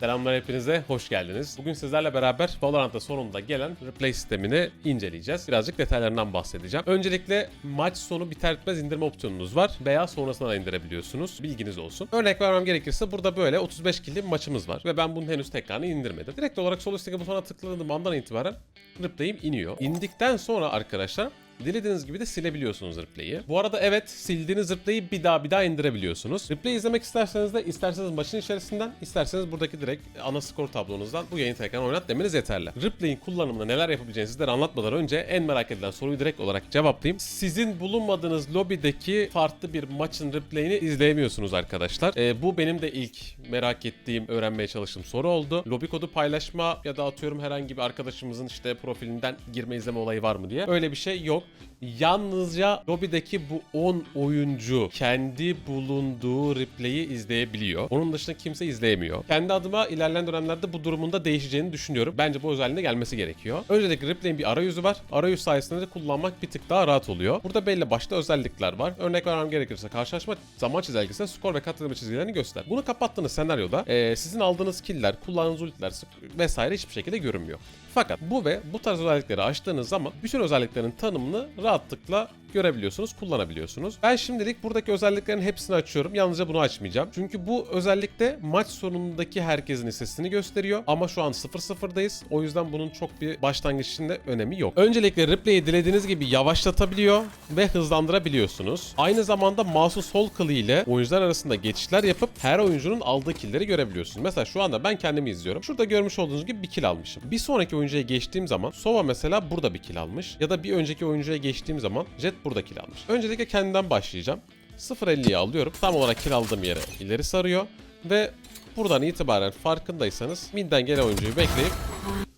Selamlar hepinize, hoş geldiniz. Bugün sizlerle beraber Valorant'ta sonunda gelen replay sistemini inceleyeceğiz. Birazcık detaylarından bahsedeceğim. Öncelikle maç sonu biter bitmez indirme opsiyonunuz var veya sonrasında da indirebiliyorsunuz. Bilginiz olsun. Örnek vermem gerekirse burada böyle 35 killi maçımız var ve ben bunun henüz tekrarını indirmedim. Direkt olarak sol üstteki butona tıkladığım andan itibaren replay'im iniyor. İndikten sonra arkadaşlar Dilediğiniz gibi de silebiliyorsunuz replay'i. Bu arada evet sildiğiniz replay'i bir daha bir daha indirebiliyorsunuz. Replay izlemek isterseniz de isterseniz maçın içerisinden isterseniz buradaki direkt ana skor tablonuzdan bu yayını tekrar oynat demeniz yeterli. Replay'in kullanımında neler yapabileceğinizi sizlere anlatmadan önce en merak edilen soruyu direkt olarak cevaplayayım. Sizin bulunmadığınız lobideki farklı bir maçın replay'ini izleyemiyorsunuz arkadaşlar. Ee, bu benim de ilk merak ettiğim, öğrenmeye çalıştığım soru oldu. Lobi kodu paylaşma ya da atıyorum herhangi bir arkadaşımızın işte profilinden girme izleme olayı var mı diye. Öyle bir şey yok. Mm-hmm. Yalnızca lobideki bu 10 oyuncu kendi bulunduğu replay'i izleyebiliyor. Onun dışında kimse izleyemiyor. Kendi adıma ilerleyen dönemlerde bu durumun da değişeceğini düşünüyorum. Bence bu özelliğine gelmesi gerekiyor. Öncelikle replay'in bir arayüzü var. Arayüz sayesinde de kullanmak bir tık daha rahat oluyor. Burada belli başlı özellikler var. Örnek vermem gerekirse karşılaşma zaman çizelgesinde skor ve katılma çizgilerini göster. Bunu kapattığınız senaryoda eee, sizin aldığınız killer, kullandığınız ultiler vesaire hiçbir şekilde görünmüyor. Fakat bu ve bu tarz özellikleri açtığınız zaman bütün özelliklerin tanımını rahatlıkla görebiliyorsunuz, kullanabiliyorsunuz. Ben şimdilik buradaki özelliklerin hepsini açıyorum. Yalnızca bunu açmayacağım. Çünkü bu özellikle maç sonundaki herkesin listesini gösteriyor. Ama şu an 0-0'dayız. O yüzden bunun çok bir başlangıç için de önemi yok. Öncelikle replay'i dilediğiniz gibi yavaşlatabiliyor ve hızlandırabiliyorsunuz. Aynı zamanda mouse'un sol kılı ile oyuncular arasında geçişler yapıp her oyuncunun aldığı killleri görebiliyorsunuz. Mesela şu anda ben kendimi izliyorum. Şurada görmüş olduğunuz gibi bir kill almışım. Bir sonraki oyuncuya geçtiğim zaman Sova mesela burada bir kill almış. Ya da bir önceki oyuncuya geçtiğim zaman Jet burada almış. Öncelikle kendimden başlayacağım. 0.50'yi alıyorum. Tam olarak kill aldığım yere ileri sarıyor. Ve buradan itibaren farkındaysanız midden gelen oyuncuyu bekleyip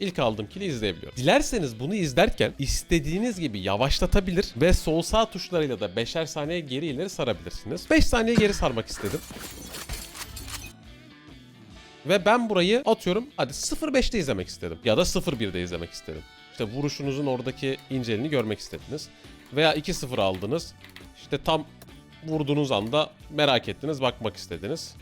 ilk aldığım kill'i izleyebiliyorum. Dilerseniz bunu izlerken istediğiniz gibi yavaşlatabilir ve sol sağ tuşlarıyla da 5'er saniye geri ileri sarabilirsiniz. 5 saniye geri sarmak istedim. Ve ben burayı atıyorum hadi 0.5'te izlemek istedim. Ya da 0.1'de izlemek istedim. İşte vuruşunuzun oradaki inceliğini görmek istediniz. Veya 2-0 aldınız. İşte tam vurduğunuz anda merak ettiniz, bakmak istediniz.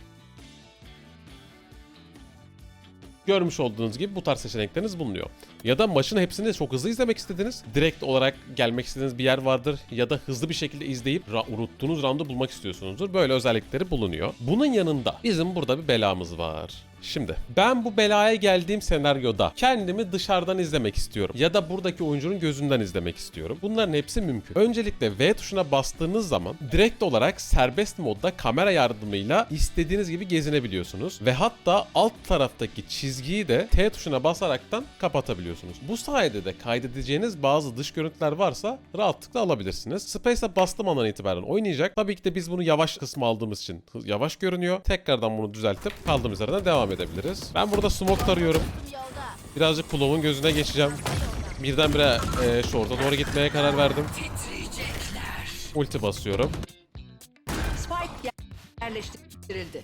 Görmüş olduğunuz gibi bu tarz seçenekleriniz bulunuyor. Ya da maçın hepsini çok hızlı izlemek istediniz. Direkt olarak gelmek istediğiniz bir yer vardır. Ya da hızlı bir şekilde izleyip ra- unuttuğunuz roundu bulmak istiyorsunuzdur. Böyle özellikleri bulunuyor. Bunun yanında bizim burada bir belamız var. Şimdi ben bu belaya geldiğim senaryoda kendimi dışarıdan izlemek istiyorum. Ya da buradaki oyuncunun gözünden izlemek istiyorum. Bunların hepsi mümkün. Öncelikle V tuşuna bastığınız zaman direkt olarak serbest modda kamera yardımıyla istediğiniz gibi gezinebiliyorsunuz. Ve hatta alt taraftaki çizgiyi de T tuşuna basaraktan kapatabiliyorsunuz. Bu sayede de kaydedeceğiniz bazı dış görüntüler varsa rahatlıkla alabilirsiniz. Space'e bastığım andan itibaren oynayacak. Tabii ki de biz bunu yavaş kısmı aldığımız için yavaş görünüyor. Tekrardan bunu düzeltip kaldığımız yerden devam edebiliriz. Ben burada smoke tarıyorum. Birazcık kulağımın gözüne geçeceğim. Birdenbire e, şorta doğru gitmeye karar verdim. Ulti basıyorum.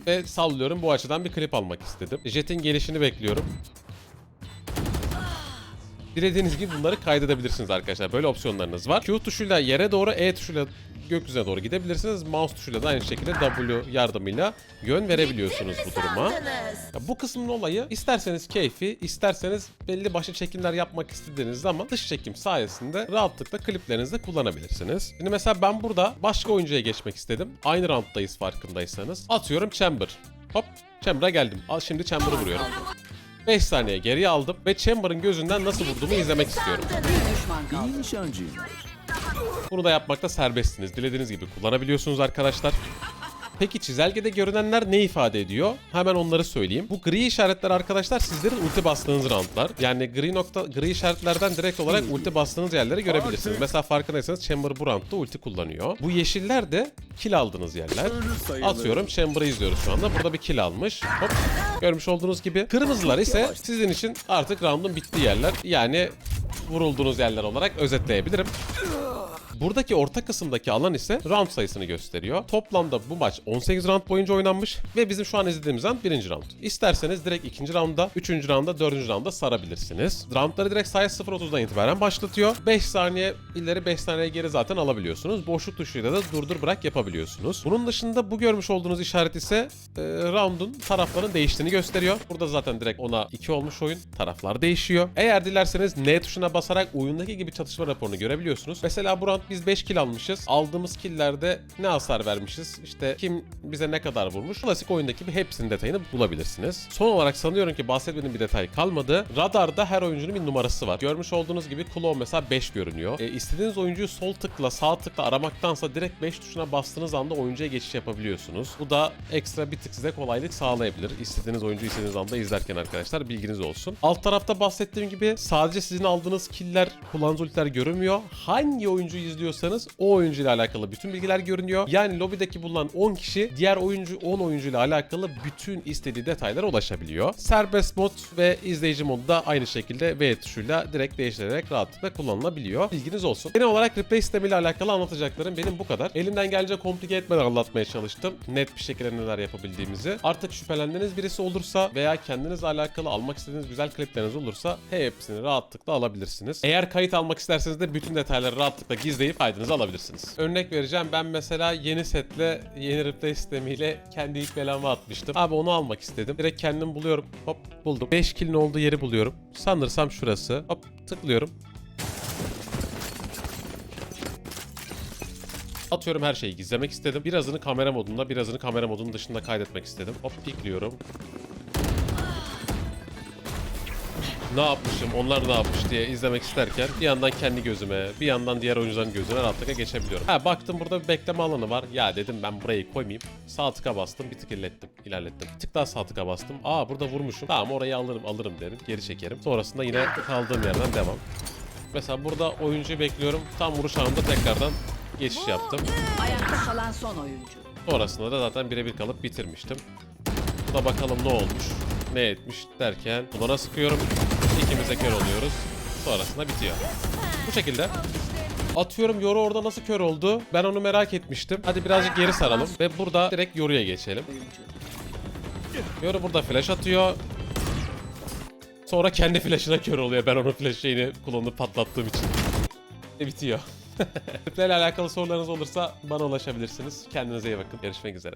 Ve sallıyorum bu açıdan bir klip almak istedim. Jet'in gelişini bekliyorum. Dilediğiniz gibi bunları kaydedebilirsiniz arkadaşlar. Böyle opsiyonlarınız var. Q tuşuyla yere doğru, E tuşuyla gökyüzüne doğru gidebilirsiniz. Mouse tuşuyla da aynı şekilde W yardımıyla yön verebiliyorsunuz bu duruma. Ya bu kısmın olayı isterseniz keyfi, isterseniz belli başlı çekimler yapmak istediğiniz zaman dış çekim sayesinde rahatlıkla kliplerinizde kullanabilirsiniz. Şimdi mesela ben burada başka oyuncuya geçmek istedim. Aynı rounddayız farkındaysanız. Atıyorum Chamber. Hop Chamber'a geldim. Al şimdi Chamber'ı vuruyorum. 5 saniye geriye aldım ve Chamber'ın gözünden nasıl vurduğumu izlemek istiyorum. İyi nişancıyım. Bunu da yapmakta serbestsiniz. Dilediğiniz gibi kullanabiliyorsunuz arkadaşlar. Peki çizelgede görünenler ne ifade ediyor? Hemen onları söyleyeyim. Bu gri işaretler arkadaşlar sizlerin ulti bastığınız roundlar. Yani gri nokta gri işaretlerden direkt olarak ulti bastığınız yerleri görebilirsiniz. Mesela farkındaysanız Chamber bu roundda ulti kullanıyor. Bu yeşiller de kill aldığınız yerler. Atıyorum Chamber'ı izliyoruz şu anda. Burada bir kill almış. Hop. Görmüş olduğunuz gibi. Kırmızılar ise sizin için artık roundun bittiği yerler. Yani vurulduğunuz yerler olarak özetleyebilirim. Buradaki orta kısımdaki alan ise round sayısını gösteriyor. Toplamda bu maç 18 round boyunca oynanmış ve bizim şu an izlediğimiz round 1. round. İsterseniz direkt 2. rounda, 3. rounda, 4. rounda sarabilirsiniz. Roundları direkt sayı 0.30'dan itibaren başlatıyor. 5 saniye ileri 5 saniye geri zaten alabiliyorsunuz. Boşluk tuşuyla da durdur bırak yapabiliyorsunuz. Bunun dışında bu görmüş olduğunuz işaret ise e, round'un tarafların değiştiğini gösteriyor. Burada zaten direkt ona 2 olmuş oyun. Taraflar değişiyor. Eğer dilerseniz N tuşuna basarak oyundaki gibi çatışma raporunu görebiliyorsunuz. Mesela bu round biz 5 kill almışız. Aldığımız killlerde ne hasar vermişiz? İşte kim bize ne kadar vurmuş? Klasik oyundaki gibi hepsinin detayını bulabilirsiniz. Son olarak sanıyorum ki bahsetmediğim bir detay kalmadı. Radarda her oyuncunun bir numarası var. Görmüş olduğunuz gibi Claw mesela 5 görünüyor. E, istediğiniz oyuncuyu sol tıkla sağ tıkla aramaktansa direkt 5 tuşuna bastığınız anda oyuncuya geçiş yapabiliyorsunuz. Bu da ekstra bir tık size kolaylık sağlayabilir. İstediğiniz oyuncuyu istediğiniz anda izlerken arkadaşlar bilginiz olsun. Alt tarafta bahsettiğim gibi sadece sizin aldığınız killer, kullandığınız ultiler görünmüyor. Hangi oyuncuyu izliyorsanız o oyuncuyla alakalı bütün bilgiler görünüyor. Yani lobideki bulunan 10 kişi diğer oyuncu 10 oyuncuyla alakalı bütün istediği detaylara ulaşabiliyor. Serbest mod ve izleyici modu da aynı şekilde V tuşuyla direkt değiştirerek rahatlıkla kullanılabiliyor. Bilginiz olsun. Genel olarak replay sistemiyle alakalı anlatacaklarım benim bu kadar. Elimden gelince komplike etmeden anlatmaya çalıştım. Net bir şekilde neler yapabildiğimizi. Artık şüphelendiğiniz birisi olursa veya kendinizle alakalı almak istediğiniz güzel klipleriniz olursa hepsini rahatlıkla alabilirsiniz. Eğer kayıt almak isterseniz de bütün detayları rahatlıkla gizleyip kaydınızı alabilirsiniz. Örnek vereceğim ben mesela yeni setle yeni replay sistemiyle kendi ilk belamı atmıştım. Abi onu almak istedim. Direkt kendim buluyorum. Hop buldum. 5 kill'in olduğu yeri buluyorum. Sanırsam şurası. Hop tıklıyorum. Atıyorum her şeyi gizlemek istedim. Birazını kamera modunda, birazını kamera modunun dışında kaydetmek istedim. Hop pikliyorum. Ne yapmışım, onlar ne yapmış diye izlemek isterken bir yandan kendi gözüme, bir yandan diğer oyuncuların gözüne rahatlıkla geçebiliyorum. Ha baktım burada bir bekleme alanı var. Ya dedim ben burayı koymayayım. Sağ tıka bastım, bir tık ilerlettim, ilerlettim. Bir tık daha sağ tıka bastım. Aa burada vurmuşum. Tamam orayı alırım, alırım derim. Geri çekerim. Sonrasında yine kaldığım yerden devam. Mesela burada oyuncuyu bekliyorum. Tam vuruş anında tekrardan geçiş yaptım. Ayakta kalan son oyuncu. Sonrasında da zaten birebir kalıp bitirmiştim. Bu da bakalım ne olmuş, ne etmiş derken bunlara sıkıyorum. İkimiz de kör oluyoruz. Sonrasında bitiyor. Bu şekilde. Atıyorum Yoru orada nasıl kör oldu? Ben onu merak etmiştim. Hadi birazcık geri saralım ve burada direkt Yoru'ya geçelim. Yoru burada flash atıyor. Sonra kendi flash'ına kör oluyor. Ben onun flash şeyini kullanıp patlattığım için. Ve bitiyor. İle alakalı sorularınız olursa bana ulaşabilirsiniz. Kendinize iyi bakın. Görüşmek üzere.